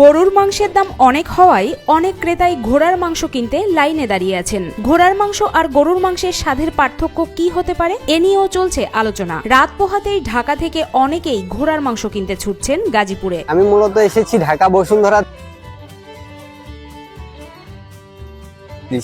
গরুর মাংসের দাম অনেক হওয়ায় অনেক ক্রেতাই ঘোড়ার মাংস কিনতে লাইনে দাঁড়িয়ে আছেন। ঘোড়ার মাংস আর গরুর মাংসের স্বাদের পার্থক্য কি হতে পারে এ নিয়েও চলছে আলোচনা। রাত পোহাতেই ঢাকা থেকে অনেকেই ঘোড়ার মাংস কিনতে ছুটছেন গাজীপুরে। আমি মূলত এসেছি ঢাকা বসুন্ধরা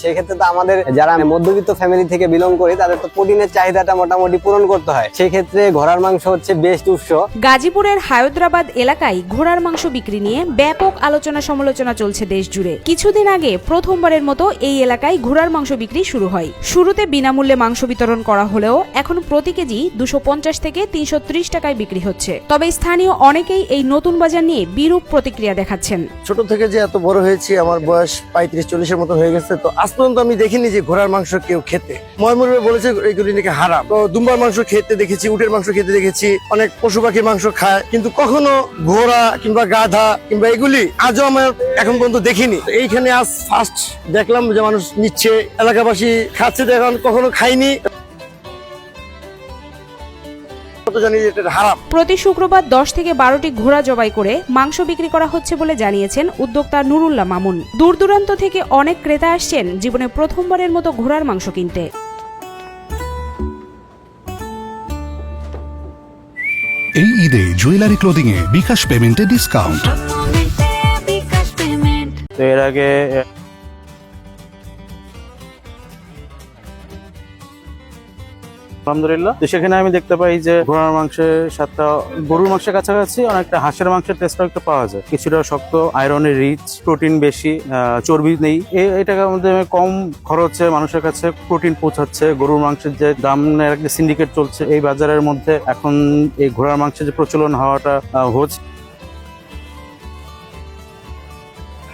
সেই ক্ষেত্রে তো আমাদের যারা মধ্যবিত্ত ফ্যামিলি থেকে বিলং করি তাদের তো প্রোটিনের চাহিদাটা মোটামুটি পূরণ করতে হয়। সেই ক্ষেত্রে ঘোড়ার মাংস হচ্ছে বেস্ট উৎস। গাজীপুরের হায়দ্রাবাদ এলাকায় ঘোড়ার মাংস বিক্রি নিয়ে ব্যাপক আলোচনা সমালোচনা চলছে দেশ জুড়ে কিছুদিন আগে প্রথমবারের মতো এই এলাকায় ঘোড়ার মাংস বিক্রি শুরু হয়। শুরুতে বিনামূল্যে মাংস বিতরণ করা হলেও এখন প্রতি কেজি দুশো পঞ্চাশ থেকে তিনশো ত্রিশ টাকায় বিক্রি হচ্ছে। তবে স্থানীয় অনেকেই এই নতুন বাজার নিয়ে বিরূপ প্রতিক্রিয়া দেখাচ্ছেন। ছোট থেকে যে এত বড় হয়েছি আমার বয়স পঁয়ত্রিশ চল্লিশের মতো হয়ে গেছে তো আজ পর্যন্ত আমি দেখিনি যে ঘোড়ার মাংস কেউ খেতে। ময়মুরে বলেছে এগুলি নাকি হারাম। তো দুম্বার মাংস খেতে দেখেছি, উটের মাংস খেতে দেখেছি, অনেক পশু পাখির মাংস খায়। কিন্তু কখনো ঘোড়া কিংবা গাধা কিংবা এগুলি আজও আমার এখন পর্যন্ত দেখিনি। এইখানে আজ ফার্স্ট দেখলাম যে মানুষ নিচ্ছে, এলাকাবাসী খাচ্ছে, তো এখন কখনো খাইনি প্রতি শুক্রবার দশ থেকে বারোটি ঘোড়া জবাই করে মাংস বিক্রি করা হচ্ছে বলে জানিয়েছেন উদ্যোক্তা নুরুল্লাহ মামুন। দূর দূরান্ত থেকে অনেক ক্রেতা আসছেন জীবনে প্রথমবারের মতো ঘোড়ার মাংস কিনতে। এই ঈদে জুয়েলারি ক্লোদিং এ বিকাশ পেমেন্টে ডিসকাউন্ট পেমেন্ট। তো এর আগে আলহামদুলিল্লাহ। তো সেখানে আমি দেখতে পাই যে ঘোড়ার মাংসের সাথে গরুর মাংসের কাছাকাছি অনেকটা হাঁসের মাংসের টেস্ট একটা পাওয়া যায়। কিছুটা শক্ত আয়রনের রিচ প্রোটিন বেশি চর্বি নেই। এটাকে আমাদের কম খরচে মানুষের কাছে প্রোটিন পৌঁছাচ্ছে। গরুর মাংসের যে দাম একটা সিন্ডিকেট চলছে, এই বাজারের মধ্যে এখন এই ঘোড়ার মাংসের যে প্রচলন হওয়াটা হচ্ছে।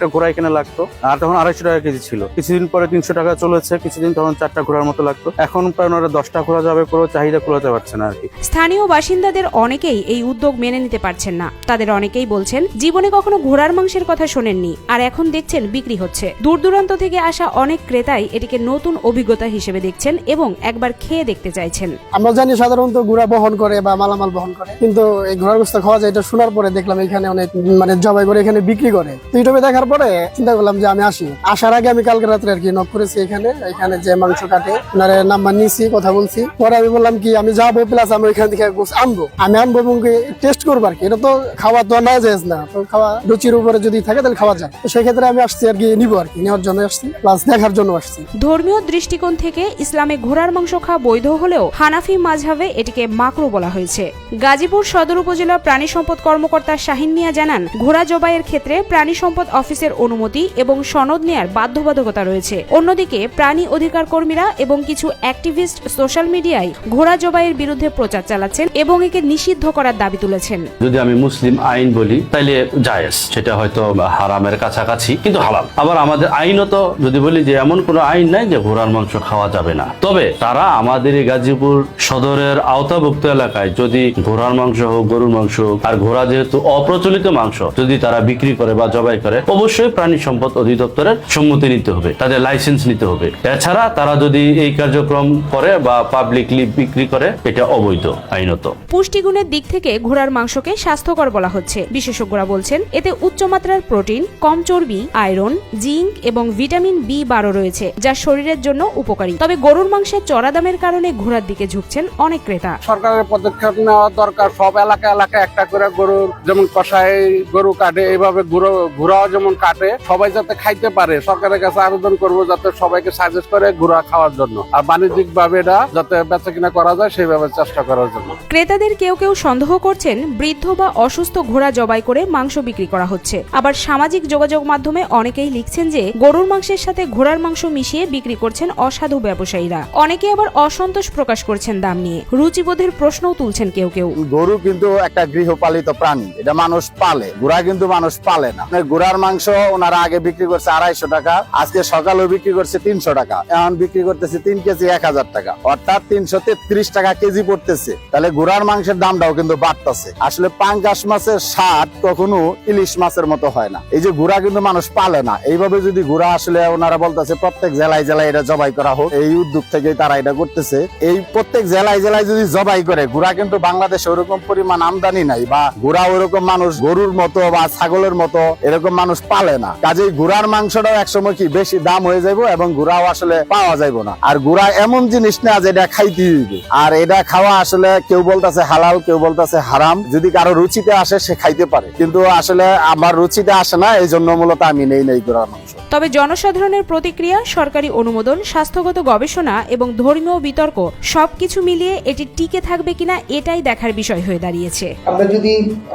একটা ঘোড়া এখানে লাগতো। আর তখন আড়াইশো টাকা কেজি ছিল। কিছুদিন পরে তিনশো টাকা চলেছে কিছুদিন তখন চারটা ঘোড়ার মতো লাগতো। এখন প্রায় ওনারা দশটা ঘোড়া যাবে পুরো চাহিদা কুলাতে পারছে না আর কি। স্থানীয় বাসিন্দাদের অনেকেই এই উদ্যোগ মেনে নিতে পারছেন না। তাদের অনেকেই বলছেন জীবনে কখনো ঘোড়ার মাংসের কথা শোনেননি আর এখন দেখছেন বিক্রি হচ্ছে। দূর দূরান্ত থেকে আসা অনেক ক্রেতাই এটিকে নতুন অভিজ্ঞতা হিসেবে দেখছেন এবং একবার খেয়ে দেখতে চাইছেন। আমরা জানি সাধারণত ঘোড়া বহন করে বা মালামাল বহন করে কিন্তু এই ঘোড়ার গোস্ত খাওয়া যায় এটা শোনার পরে দেখলাম এখানে অনেক মানে জবাই করে এখানে বিক্রি করে। তো ইউটিউবে দেখার পরে চিন্তা করলাম যে আমি আসি। আসার আগে আমি কালকে রাত্রে আর কি নক করেছি এখানে এখানে যে মাংস কাটে, ওনারে নাম্বার নিয়েছি কথা বলছি। পরে আমি বললাম কি, আমি যাব প্লাস আমি ওইখান থেকে আনব। আমি আনব এবং টেস্ট করব আর কি। এটা তো খাওয়া তো না যায় না। তো খাওয়া রুচির উপরে যদি থাকে তাহলে খাওয়া যায়। তো সেক্ষেত্রে আমি আসছি আর কি নিবো আর কি, নেওয়ার জন্য আসছি প্লাস দেখার জন্য আসছি। ধর্মীয় দৃষ্টিকোণ থেকে ইসলামে ঘোড়ার মাংস খাওয়া বৈধ হলেও হানাফি মাঝহাবে এটিকে মাকরু বলা হয়েছে। গাজীপুর সদর উপজেলা প্রাণী সম্পদ কর্মকর্তা শাহিন মিয়া জানান, ঘোড়া জবাইয়ের ক্ষেত্রে প্রাণী সম্পদ অফিসের অনুমতি এবং সনদ নেয়ার বাধ্যবাধকতা রয়েছে। অন্যদিকে প্রাণী অধিকার কর্মীরা এবং কিছু অ্যাক্টিভিস্ট সোশ্যাল মিডিয়ায় ঘোড়া জবাইয়ের বিরুদ্ধে প্রচার চালাচ্ছেন এবং একে নিষিদ্ধ করার দাবি তুলেছেন। যদি আমি মুসলিম আইন বলি, তাইলে জায়েজ। সেটা হয়তো হারামের কাছাকাছি, কিন্তু হালাল। আবার আমাদের আইনত যদি বলি যে এমন কোনো আইন নাই যে ঘোড়ার মাংস খাওয়া যাবে না। তবে তারা আমাদের এই গাজীপুর সদরের আওতাভুক্ত এলাকায় যদি ঘোড়ার মাংস হোক, গরুর মাংস হোক, আর ঘোড়া যেহেতু অপ্রচলিত মাংস, যদি তারা বিক্রি করে বা জবাই করে অবশ্যই প্রাণী সম্পদ অধিদপ্তরের সম্মতি নিতে হবে তাদের লাইসেন্স নিতে হবে। এছাড়া তারা যদি এই কার্যক্রম করে বা পাবলিকলি বিক্রি করে এটা অবৈধ আইনত। পুষ্টিগুণের দিক থেকে ঘোড়ার মাংসকে স্বাস্থ্যকর বলা হচ্ছে। বিশেষজ্ঞরা বলছেন এতে উচ্চমাত্রার প্রোটিন কম চর্বি আয়রন জিঙ্ক এবং ভিটামিন বি বারো রয়েছে যা শরীরের জন্য উপকারী। তবে গরুর মাংসের চড়া দামের কারণে ঘোড়ার দিকে ঝুঁকছেন অনেক ক্রেতা। সরকারের পদক্ষেপ নেওয়া দরকার। সব এলাকা এলাকা একটা করে গরুর যেমন কষাই গরু কাটে এইভাবে ঘুরো ঘোড়াও যেমন কাটে সবাই যাতে খাইতে পারে। সরকারের কাছে আবেদন করব যাতে সবাইকে সাজেস্ট করে ঘোড়া খাওয়ার জন্য। আর বাণিজ্যিক ভাবে এটা যাতে বেচা কিনা করা যায় সেইভাবে চেষ্টা করার জন্য। ক্রেতাদের কেউ কেউ সন্দেহ করছেন বৃদ্ধ বা অসুস্থ ঘোড়া জবাই করে মাংস বিক্রি করা হচ্ছে। আবার সামাজিক যোগাযোগ মাধ্যমে অনেকেই লিখছেন যে গরুর মাংসের সাথে ঘোড়ার মাংস মিশিয়ে বিক্রি করছেন অসাধু ব্যবসায়ীরা। অনেকে আবার অসন্তোষ প্রকাশ করছেন দাম নিয়ে। রুচিবোধের প্রশ্নও তুলছেন কেউ কেউ। গরু কিন্তু একটা গৃহপালিত প্রাণী। এটা মানুষ পালে। ঘোড়া কিন্তু মানুষ পালে না। মানে ঘোড়ার মাংস মাংস ওনারা আগে বিক্রি করছে আড়াইশো টাকা, আজকে সকালেও বিক্রি করছে তিনশো টাকা। এখন বিক্রি করতেছে তিন কেজি এক হাজার টাকা। অর্থাৎ তিনশো তেত্রিশ টাকা কেজি পড়তেছে। তাহলে ঘোড়ার মাংসের দামটাও কিন্তু বাড়তেছে। আসলে পাঙ্গাস মাছের স্বাদ কখনো ইলিশ মাছের মতো হয় না। এই যে ঘোড়া কিন্তু মানুষ পালে না। এইভাবে যদি ঘোড়া আসলে ওনারা বলতেছে, প্রত্যেক জেলায় জেলায় এটা জবাই করা হোক। এই উদ্যোগ থেকে তারা এটা করতেছে। এই প্রত্যেক জেলায় জেলায় যদি জবাই করে ঘোড়া কিন্তু বাংলাদেশে ওরকম পরিমাণ আমদানি নাই বা ঘোড়া ওরকম মানুষ গরুর মতো বা ছাগলের মতো এরকম মানুষ পালে না। কাজেই ঘোড়ার মাংসটাও একসময় কি বেশি দাম হয়ে যাইব এবং ঘোড়াও আসলে পাওয়া যাইব না। আর ঘোড়া এমন জিনিস না যেটা খাইতে হইবে। আর এটা খাওয়া আসলে কেউ বলতেছে হালাল কেউ বলতেছে হারাম। যদি কারও রুচিতে আসে সে খাইতে পারে। কিন্তু আসলে আমার রুচিতে আসে না এই জন্য মূলত আমি নেই নেই ঘোড়ার মাংস। তবে জনসাধারণের প্রতিক্রিয়া সরকারি অনুমোদন স্বাস্থ্যগত গবেষণা এবং ধর্মীয় বিতর্ক সবকিছু মিলিয়ে এটি টিকে থাকবে কিনা এটাই দেখার বিষয় হয়ে দাঁড়িয়েছে। আমরা যদি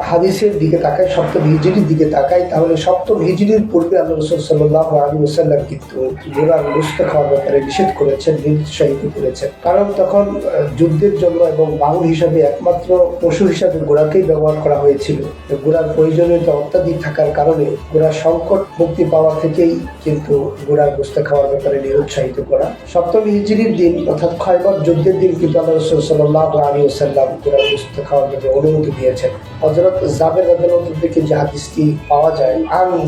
হাদিসের দিকে তাকাই সপ্তম হিজড়ির দিকে তাকাই তাহলে সপ্তম হিজড়ির পূর্বে আল্লাহ রসুল কিন্তু ঘোড়ার গোস্ত খাওয়ার ব্যাপারে নিষেধ করেছেন নিরুৎসাহিত করেছেন। কারণ তখন যুদ্ধের জন্য এবং বাউল হিসাবে একমাত্র পশু হিসাবে ঘোড়াকেই ব্যবহার করা হয়েছিল। ঘোড়ার প্রয়োজনীয়তা অত্যাধিক থাকার কারণে ঘোড়ার সংকট মুক্তি পাওয়া থেকেই কিন্তু ঘোড়ার গোস্ত খাওয়ার ব্যাপারে নিরুৎসাহিত করা। সপ্তম হিজড়ির দিন অর্থাৎ খয়বর যুদ্ধের দিন কিন্তু আল্লাহ রসুল সাল্লাহ আলী ওসাল্লাম ঘোড়ার গোস্ত খাওয়ার ব্যাপারে অনুমতি দিয়েছেন। হজরত জাবের আদালত থেকে যে হাদিসটি পাওয়া যায়, আন